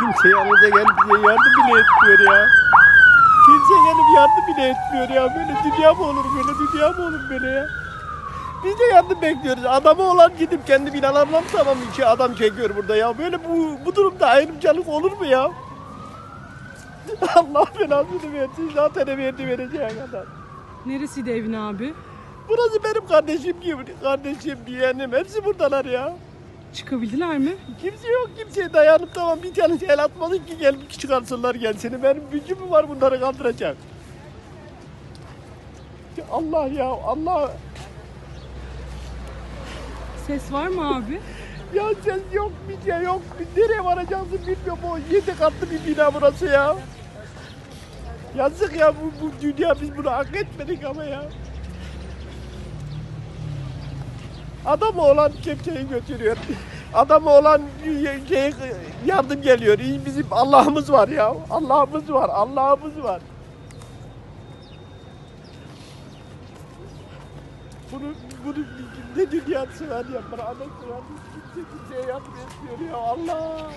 Kimse yanımıza gelip bize yardım bile etmiyor ya. Kimse gelip yardım bile etmiyor ya. Böyle dünya mı olur böyle dünya mı olur böyle ya. Biz de yardım bekliyoruz. Adamı olan gidip kendi binalarına mı tamam iki adam çekiyor burada ya. Böyle bu, bu durumda ayrımcılık olur mu ya? Allah belasını versin. Zaten verdi vereceği kadar. Neresiydi evin abi? Burası benim kardeşim gibi. Kardeşim, yeğenim. Hepsi buradalar ya. Çıkabildiler mi? Kimse yok kimseye dayanıp tamam bir tane el atmadık ki gelip çıkarsınlar gelsini. Benim gücüm mü var bunları kaldıracak? Ya Allah ya Allah. Ses var mı abi? Ya ses yok bir şey yok. Nereye varacağımızı bilmiyorum. O yedi katlı bir bina burası ya. Yazık ya bu, bu dünya biz bunu hak etmedik ama ya. Adam olan kepçeyi götürüyor. Adam olan şey, yardım geliyor. Bizim Allah'ımız var ya. Allah'ımız var. Allah'ımız var. Bunu, bunu ne dünyası var ya. Bana anasını var. Kimse kimseye yardım ya. Allah.